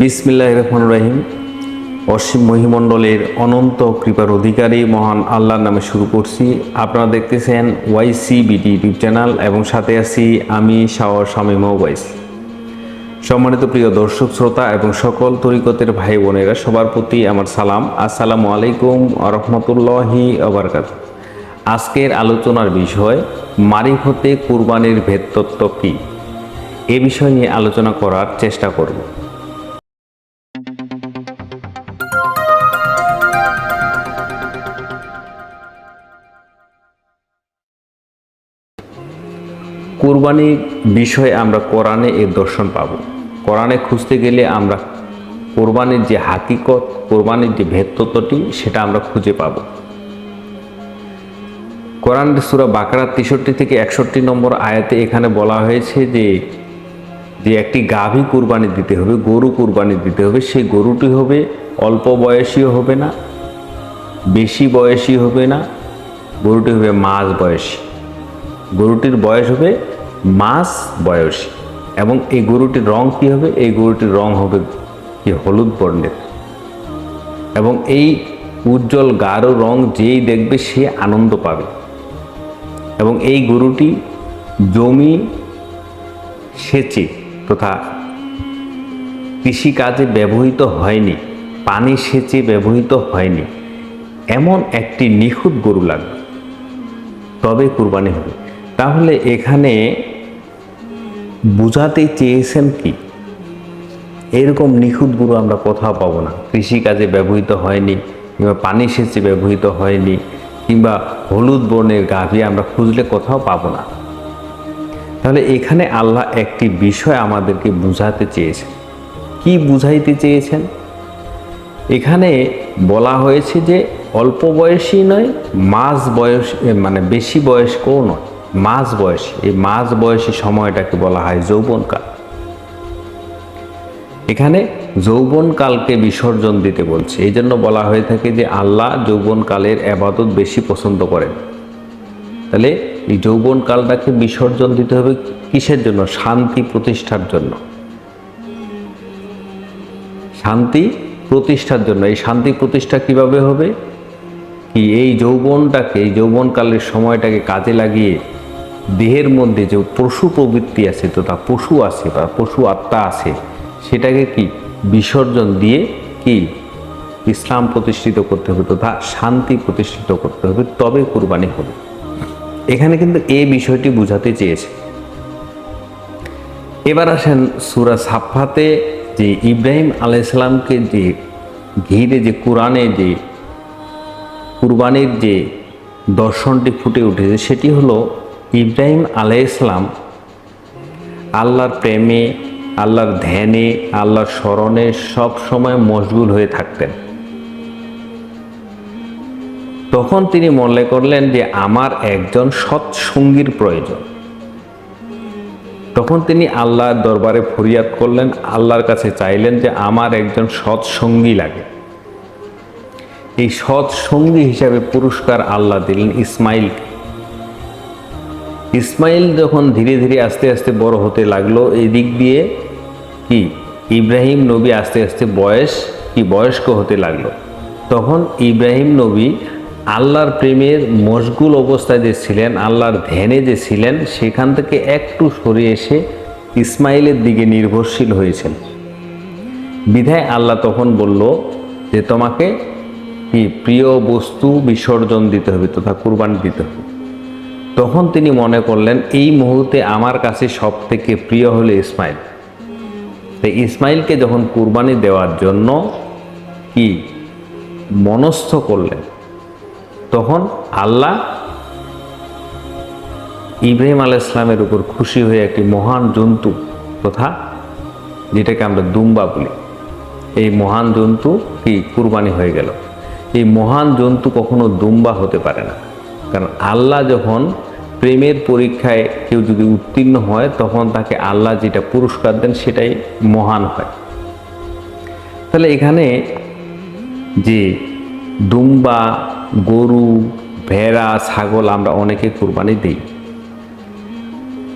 বিসমিল্লাহ রহমান রহিম। অসীম মহিমণ্ডলের অনন্ত কৃপার অধিকারী মহান আল্লাহর নামে শুরু করছি। আপনারা দেখতেছেন ওয়াইসি বিডি ইউটিউব চ্যানেল এবং সাথে আছি আমি শাওয়ার শামীম ওয়াইস সম্মানিত প্রিয় দর্শক, শ্রোতা এবং সকল তরিকতের ভাই বোনেরা, সবার প্রতি আমার সালাম। আসসালামু আলাইকুম রহমতুল্লাহি আবরকাত আজকের আলোচনার বিষয়, মারিফতে কুরবানির ভেদতত্ত্ব কী? এ বিষয় নিয়ে আলোচনা করার চেষ্টা করব। কুরবানির বিষয়ে আমরা কোরআনে এর দর্শন পাব। কোরআনে খুঁজতে গেলে আমরা কোরবানির যে হাকিকত, কোরবানির যে ভেদতত্ত্বটি, সেটা আমরা খুঁজে পাব। কোরআন সুরা বাকরা তেষট্টি থেকে একষট্টি নম্বর আয়াতে এখানে বলা হয়েছে যে যে একটি গাভী কুরবানি দিতে হবে, গরু কুরবানি দিতে হবে, সেই গরুটি হবে অল্প বয়সীও হবে না, বেশি বয়সী হবে না, গরুটি হবে মাঝ বয়সী। গরুটির বয়স হবে মাস বয়সী। এবং এই গরুটির রং কি হবে? এই গরুটির রং হবে কি? হলুদ বর্ণের। এবং এই উজ্জ্বল গাঢ় রং যেই দেখবে, সে আনন্দ পাবে। এবং এই গরুটি জমি সেচে তথা কৃষিকাজে ব্যবহৃত হয়নি, পানি সেচে ব্যবহৃত হয়নি। এমন একটি নিখুঁত গরু লাগবে। তবে কুরবানি হবে। তাহলে এখানে বুঝাতে চেয়েছেন কি? এরকম নিখুঁত গরু আমরা কোথাও পাবো না। কৃষিকাজে ব্যবহৃত হয়নি, কিংবা পানি সেচে ব্যবহৃত হয়নি, কিংবা হলুদ বর্ণের গাভী আমরা খুঁজলে কোথাও পাবো না। তাহলে এখানে আল্লাহ একটি বিষয় আমাদেরকে বুঝাতে চেয়েছেন। কি বুঝাইতে চেয়েছেন? এখানে বলা হয়েছে যে অল্প বয়সী নয়, মাঝ বয়স মানে বেশি বয়স্কও নয়। মাঝ বয়সী, এই মাঝ বয়সী সময়টাকে বলা হয় যৌবনকাল এখানে যৌবনকালকে বিসর্জন দিতে বলছে। এই জন্য বলা হয়ে থাকে যে আল্লাহ যৌবনকালের আবাদত বেশি পছন্দ করেন। তাহলে এই যৌবনকালটাকে বিসর্জন দিতে হবে কিসের জন্য? শান্তি প্রতিষ্ঠার জন্য। শান্তি প্রতিষ্ঠার জন্য। এই শান্তি প্রতিষ্ঠা কীভাবে হবে? কি এই যৌবনটাকে, এই যৌবনকালের সময়টাকে কাজে লাগিয়ে দেহের মধ্যে যে পশু প্রবৃত্তি আছে তথা পশু আছে বা পশু আত্মা আছে, সেটাকে কি বিসর্জন দিয়ে কি ইসলাম প্রতিষ্ঠিত করতে হবে, তথা শান্তি প্রতিষ্ঠিত করতে হবে, তবে কুরবানি হবে। এখানে কিন্তু এই বিষয়টি বুঝাতে চেয়েছে। এবার আসেন সুরা সাফাতে যে ইব্রাহিম আলাইসালামকে যে ঘিরে যে কোরআনে যে কুরবানির যে দর্শনটি ফুটে উঠেছে, সেটি হলো ইব্রাহিম আলাইসালাম আল্লাহর প্রেমে, আল্লাহর ধ্যানে, আল্লাহর স্মরণে সব সময় মশগুল হয়ে থাকতেন। তখন তিনি মনে করলেন যে আমার একজন সৎসঙ্গীর প্রয়োজন। তখন তিনি আল্লাহর দরবারে ফরিয়াদ করলেন, আল্লাহর কাছে চাইলেন যে আমার একজন সৎসঙ্গী লাগে। এই সৎসঙ্গী হিসাবে পুরস্কার আল্লাহ দিলেন ইসমাইল ইসমাইল যখন ধীরে ধীরে আস্তে আস্তে বড় হতে লাগল, এই দিক দিয়ে কি? ইব্রাহিম নবী আস্তে আস্তে বয়স কি? বয়স্ক হতে লাগল। তখন ইব্রাহিম নবী আল্লাহর প্রেমের মশগুল অবস্থায় যে ছিলেন, আল্লাহর ধ্যানে যে ছিলেন, সেখান থেকে একটু সরে এসে ইসমাইলের দিকে নির্ভরশীল হয়েছেন। বিধায় আল্লাহ তখন বলল যে, তোমাকে কি প্রিয় বস্তু বিসর্জন দিতে হবে তথা কুরবানি দিতে হবে? তখন তিনি মনে করলেন, এই মুহূর্তে আমার কাছে সব থেকে প্রিয় হলো ইসমাইল। তাই ইসমাইলকে যখন কুরবানি দেওয়ার জন্য কি মনস্থ করলেন, তখন আল্লাহ ইব্রাহিম আলাহ ইসলামের উপর খুশি হয়ে একটি মহান জন্তু তথা, যেটাকে আমরা দুম্বা বলি, এই মহান জন্তু কি কুরবানি হয়ে গেল। এই মহান জন্তু কখনো দুম্বা হতে পারে না। কারণ আল্লাহ যখন প্রেমের পরীক্ষায় কেউ যদি উত্তীর্ণ হয়, তখন তাকে আল্লাহ যেটা পুরস্কার দেন সেটাই মহান হয়। তাহলে এখানে যে দুম্বা, গরু, ভেড়া, ছাগল আমরা অনেকে কুরবানি দিই।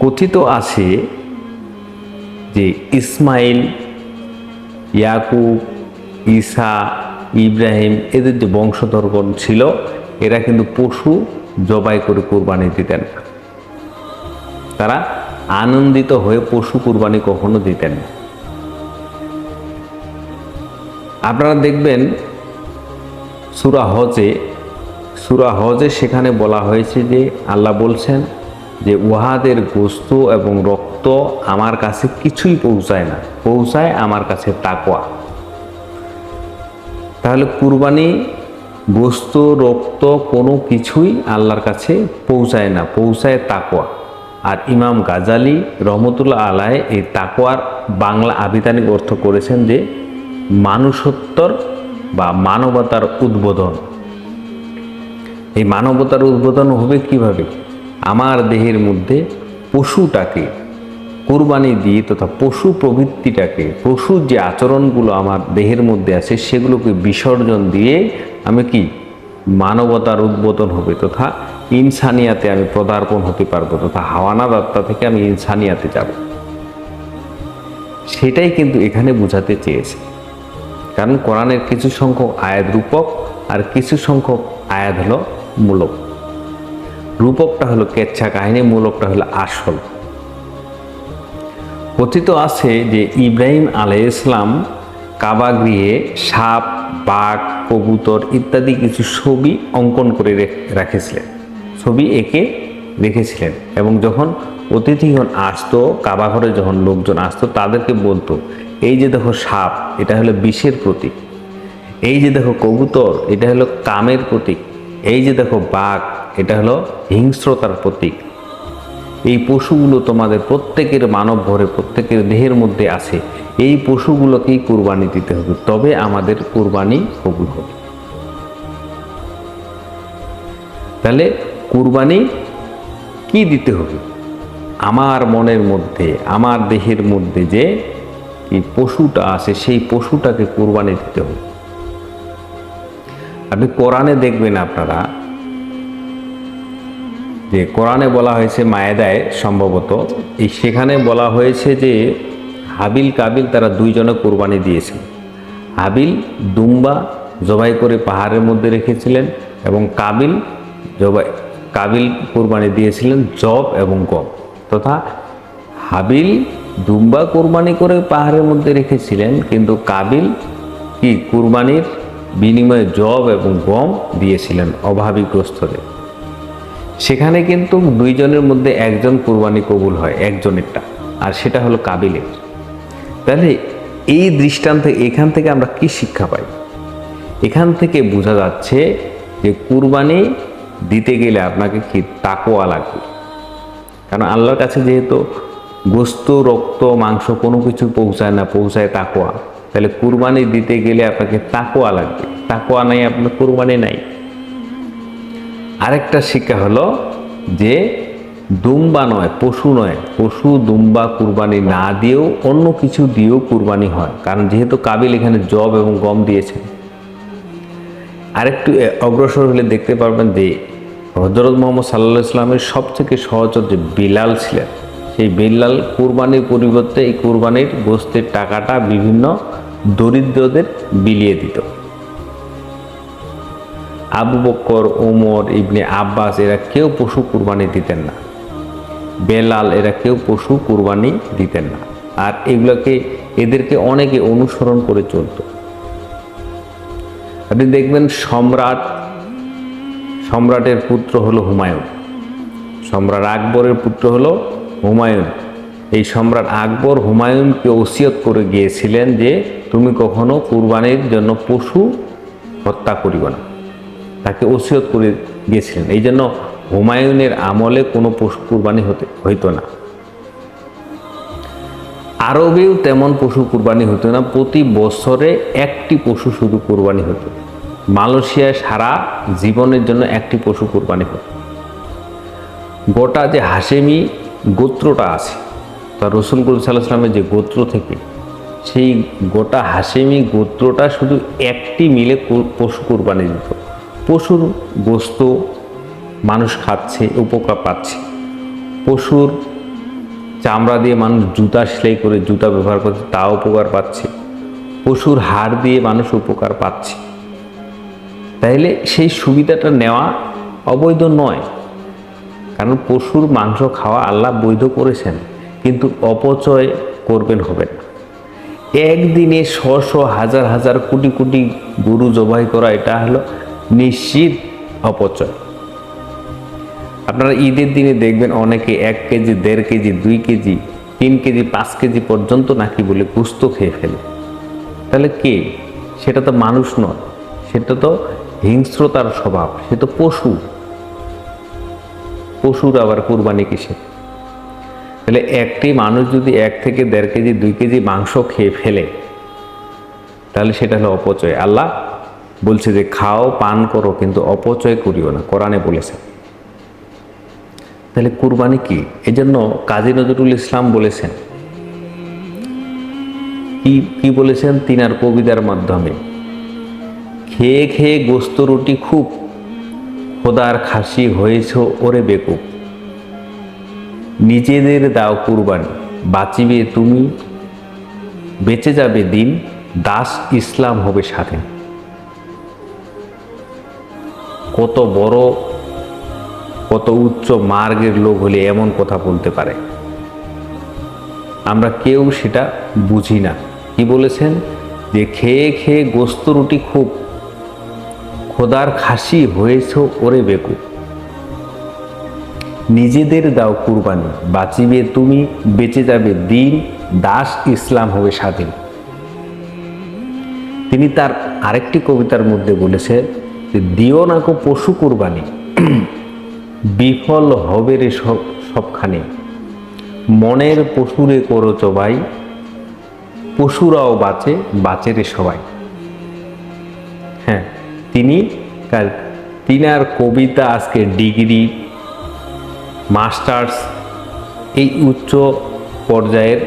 কথিত আছে যে ইসমাইল, ইয়াকুব, ঈসা, ইব্রাহিম এদের যে বংশধরগণ ছিল, এরা কিন্তু পশু জবাই করে কোরবানি দিতেন। তারা আনন্দিত হয়ে পশু কুরবানি কখনো দিতেন না। আপনারা দেখবেন সুরা হজে সুরা হজে সেখানে বলা হয়েছে যে আল্লাহ বলছেন যে, উহাদের গোস্ত এবং রক্ত আমার কাছে কিছুই পৌঁছায় না, পৌঁছায় আমার কাছে তাকোয়া তাহলে কুরবানি গোস্ত রক্ত কোনো কিছুই আল্লাহর কাছে পৌঁছায় না, পৌঁছায় তাকোয়া আর ইমাম গাজালি রহমতুল্লাহ আলায় এই তাকোয়ার বাংলা আবিধানিক অর্থ করেছেন যে মানুষত্বর বা মানবতার উদ্বোধন। এই মানবতার উদ্বোধন হবে কীভাবে? আমার দেহের মধ্যে পশুটাকে কোরবানি দিয়ে তথা পশু প্রবৃত্তিটাকে পশুর যে আচরণগুলো আমার দেহের মধ্যে আছে সেগুলোকে বিসর্জন দিয়ে আমি কি? মানবতার উদ্বোধন হবে তথা ইনসানিয়াতে আমি পদার্পণ হতে পারব তথা হাওয়ানা দত্তা থেকে আমি ইনসানিয়াতে যাব। সেটাই কিন্তু এখানে বোঝাতে চেয়েছে। কারণ কোরআনের কিছু সংখ্যক আয়াত রূপক আর কিছু সংখ্যক আয়াত হলো মূলক। রূপকটা হলো কেচ্ছা কাহিনী, মূলকটা হলো আসল। কথিত আছে যে ইব্রাহিম আলাই ইসলাম কাবা গৃহে সাপ, বাঘ কবুতর ইত্যাদি কিছু ছবি অঙ্কন করে রেখেছিলেন। ছবি এঁকে রেখেছিলেন এবং যখন অতিথিগণ আসতো, কাবাঘরে যখন লোকজন আসতো, তাদেরকে বলতো, এই যে দেখো সাপ, এটা হলো বিষের প্রতীক। এই যে দেখো কবুতর, এটা হলো কামের প্রতীক। এই যে দেখো বাঘ, এটা হলো হিংস্রতার প্রতীক। এই পশুগুলো তোমাদের প্রত্যেকের মানব ভরে প্রত্যেকের দেহের মধ্যে আছে। এই পশুগুলোকেই কুরবানি দিতে হবে। তবে আমাদের কুরবানি কবুল হবে। তাহলে কুরবানি কি দিতে হবে? আমার মনের মধ্যে, আমার দেহের মধ্যে যে এই পশুটা আছে, সেই পশুটাকে কুরবানি দিতে হবে। আপনি কোরআনে দেখবেন আপনারা যে কোরআনে বলা হয়েছে মায়েদায় সম্ভবত, এই সেখানে বলা হয়েছে যে হাবিল কাবিল তারা দুইজনে কোরবানি দিয়েছেন। হাবিল দুম্বা জবাই করে পাহাড়ের মধ্যে রেখেছিলেন এবং কাবিল জবাই, কাবিল কোরবানি দিয়েছিলেন জব এবং গম তথা হাবিল দুম্বা কোরবানি করে পাহাড়ের মধ্যে রেখেছিলেন, কিন্তু কাবিল কি কুরবানির বিনিময়ে জব এবং গম দিয়েছিলেন অভাবীগ্রস্তদের। সেখানে কিন্তু দুইজনের মধ্যে একজন কুরবানি কবুল হয়, একজনেরটা। আর সেটা হলো কাবিলের। তাহলে এই দৃষ্টান্ত এখান থেকে আমরা কি শিক্ষা পাই? এখান থেকে বোঝা যাচ্ছে যে কুরবানি দিতে গেলে আপনাকে কি তাকোয়া লাগবে? কারণ আল্লাহর কাছে যেহেতু গোস্ত, রক্ত, মাংস কোনো কিছু পৌঁছায় না, পৌঁছায় তাকোয়া তাহলে কুরবানি দিতে গেলে আপনাকে তাকোয়া লাগবে। তাকোয়া নাই, আপনার কুরবানি নাই। আরেকটা শিক্ষা হলো যে দুম্বা নয়, পশু নয়, পশু দুম্বা কুরবানি না দিয়েও অন্য কিছু দিয়েও কুরবানি হয়। কারণ যেহেতু কাবিল এখানে জব এবং গম দিয়েছেন। আরেকটু অগ্রসর হলে দেখতে পারবেন যে হজরত মোহাম্মদ সাল্লা ইসলামের সব থেকে সহচর যে বিলাল ছিলেন। সেই বিলাল কুরবানির পরিবর্তে এই কুরবানির গোস্তের টাকাটা বিভিন্ন দরিদ্রদের বিলিয়ে দিত। আবু বক্কর ওমর ইবনে আব্বাস, এরা কেউ পশু কুরবানি দিতেন না। বেলাল, এরা কেউ পশু কুরবানি দিতেন না। আর এগুলোকে, এদেরকে অনেকে অনুসরণ করে চলত। আপনি দেখবেন সম্রাট, সম্রাটের পুত্র হলো হুমায়ুন। সম্রাট আকবরের পুত্র হলো হুমায়ুন। এই সম্রাট আকবর হুমায়ুনকে ওসিয়ত করে গিয়েছিলেন যে, তুমি কখনো কুরবানির জন্য পশু হত্যা করিব না। তাকে ওসিয়ত করে গিয়েছিলেন। এই জন্য হুমায়ুনের আমলে কোনো পশু কুরবানি হতে, হইতো না। আরবেও তেমন পশু কুরবানি হতো না। প্রতি বছরে একটি পশু শুধু কুরবানি হতো। মালয়েশিয়ায় সারা জীবনের জন্য একটি পশু কুরবানি হতো। গোটা যে হাসেমি গোত্রটা আছে তা রসুলকুল সাল্লাহামের যে গোত্র থেকে, সেই গোটা হাসেমি গোত্রটা শুধু একটি মিলে পশু কুরবানি দিত। পশুর গোস্ত মানুষ খাচ্ছে, উপকার পাচ্ছে। পশুর চামড়া দিয়ে মানুষ জুতা সেলাই করে জুতা ব্যবহার করছে তা উপকার পাচ্ছে। পশুর হাড় দিয়ে মানুষ উপকার পাচ্ছে। তাইলে সেই সুবিধাটা নেওয়া অবৈধ নয়। কারণ পশুর মাংস খাওয়া আল্লাহ বৈধ করেছেন, কিন্তু অপচয় করবেন হবে না। একদিনে শ শ, হাজার হাজার, কোটি কোটি গরু জবাই করা, এটা হলো নিশ্চিত অপচয়। আপনারা ঈদের দিনে দেখবেন অনেকে এক কেজি, দেড় কেজি, দুই কেজি, তিন কেজি, পাঁচ কেজি পর্যন্ত নাকি বলে গুস্ত খেয়ে ফেলে। তাহলে কে? সেটা তো মানুষ নয়। সেটা তো হিংস্রতার স্বভাব। সে তো পশু। পশুর আবার কুরবানি কিসে? তাহলে একটি মানুষ যদি এক থেকে দেড় কেজি, দুই কেজি মাংস খেয়ে ফেলে, তাহলে সেটা হলো অপচয়। আল্লাহ বলছে যে, খাও, পান করো, কিন্তু অপচয় করিও না। কোরআনে বলেছে। তাহলে কুরবানি কি? এজন্য কাজী নজরুল ইসলাম বলেছেন, কি কি বলেছেন? তিনার কবিতার মাধ্যমে, খেয়ে খেয়ে গোস্ত রুটি খুব, খোদার খাসি হয়েছ ওরে বেকুব। নিজেদের দাও কুরবানি, বাঁচিবে তুমি, বেঁচে যাবে দিন, দাস ইসলাম হবে স্বাধীন। কত বড়, কত উচ্চ মার্গের লোক হলে এমন কথা বলতে পারে? আমরা কেউ সেটা বুঝি না। কি বলেছেন? যে খেয়ে খেয়ে গোস্ত রুটি খুব, খোদার খাসি হয়েছ ওরে বেকু। নিজেদের দাও কুরবানি, বাঁচিবে তুমি, বেঁচে যাবে দিন, দাস ইসলাম হবে স্বাধীন। তিনি তার আরেকটি কবিতার মধ্যে বলেছে দিও না কো পশু কুরবানি। বিফল হবে রে সব, সবখানে। মনের পশুরে করো চবাই, পশুরাও বাঁচে বাঁচে রে সবাই। হ্যাঁ তিনি কাল, তিনার কবিতা আজকে ডিগ্রি, মাস্টার্স, এই উচ্চ পর্যায়ের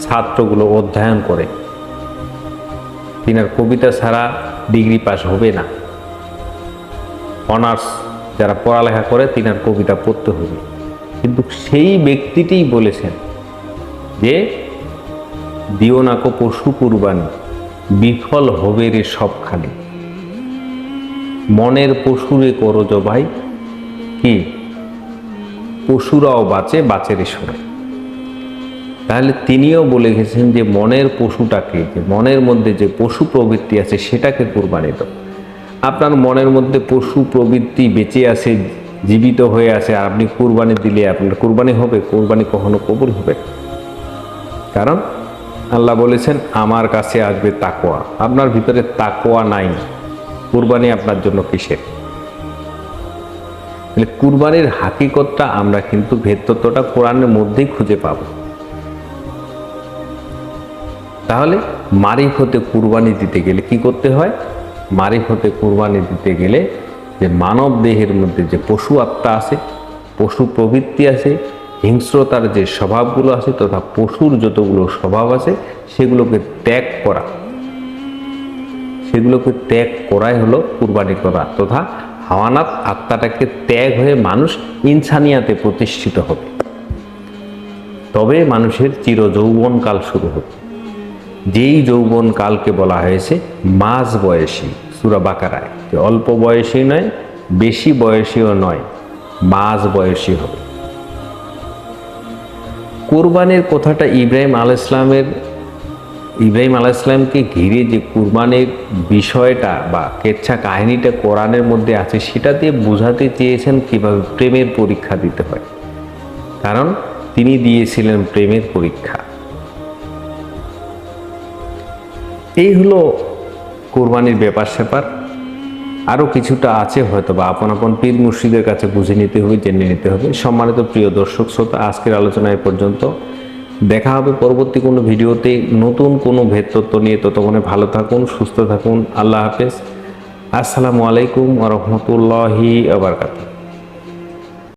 ছাত্রগুলো অধ্যয়ন করে। তিনার কবিতা ছাড়া ডিগ্রি পাস হবে না। অনার্স যারা পড়ালেখা করে তিনার কবিতা পড়তে হবে। কিন্তু সেই ব্যক্তিটিই বলেছেন যে, দিও না কো পশু কুরবানি বিফল হবে রে সবখানে। মনের পশুরে করো জবাই, কি? পশুরাও বাঁচে বাঁচে রে সবাই। তাহলে তিনিও বলে গেছেন যে, মনের পশুটাকে, যে মনের মধ্যে যে পশু প্রবৃত্তি আছে, সেটাকে কোরবানি দাও। আপনার মনের মধ্যে পশু প্রবৃত্তি বেঁচে আছে, জীবিত হয়ে আছে, আর আপনি কুরবানি দিলে আপনার কুরবানি হবে, কুরবানি কখনো কবুল হবে কারণ আল্লাহ বলেছেন, আমার কাছে আসবে তাকোয়া আপনার ভিতরে তাকোয়া নাই। কুরবানি আপনার জন্য কিসের? তাহলে কুরবানির হাকিকতটা আমরা কিন্তু ভেদতত্ত্বটা কোরআনের মধ্যেই খুঁজে পাব। তাহলে মারিফ হতে কুরবানি দিতে গেলে কি করতে হয়? মারিফ হতে কুরবানি দিতে গেলে যে মানব দেহের মধ্যে যে পশু আত্মা আছে, পশু প্রবৃত্তি আছে, হিংস্রতার যে স্বভাবগুলো আছে তথা পশুর যতগুলো স্বভাব আছে, সেগুলোকে ত্যাগ করা। সেগুলোকে ত্যাগ করাই হলো কুরবানি করা তথা হাওয়ানাত আত্মাটাকে ত্যাগ হয়ে মানুষ ইনসানিয়াতে প্রতিষ্ঠিত হবে। তবে মানুষের চির যৌবনকাল শুরু হবে। যেই যৌবন কালকে বলা হয়েছে, মাঝ বয়সী, সুরা বাকারায়। অল্প বয়সী নয়, বেশি বয়সীও নয়, মাঝ বয়সী হবে। কোরবানের কথাটা ইব্রাহিম আল ইসলামের ইব্রাহিম আলাহ ইসলামকে ঘিরে যে কুরবানির বিষয়টা বা কেচ্ছা কাহিনীটা কোরআনের মধ্যে আছে, সেটা দিয়ে বোঝাতে চেয়েছেন কীভাবে প্রেমের পরীক্ষা দিতে হয়। কারণ তিনি দিয়েছিলেন প্রেমের পরীক্ষা। এই হলো কোরবানির ব্যাপার স্যাপার। আরও কিছুটা আছে হয়তো বা আপন আপন পীর মুর্শিদের কাছে বুঝে নিতে হবে, জেনে নিতে হবে। সম্মানিত প্রিয় দর্শক, শ্রোতা, আজকের আলোচনা এ পর্যন্ত। দেখা হবে পরবর্তী কোনো ভিডিওতে নতুন কোনো ভেদতত্ত্ব নিয়ে। ততক্ষণে ভালো থাকুন, সুস্থ থাকুন। আল্লাহ হাফেজ। আসসালামু আলাইকুম রহমতুল্লাহি আবরকাত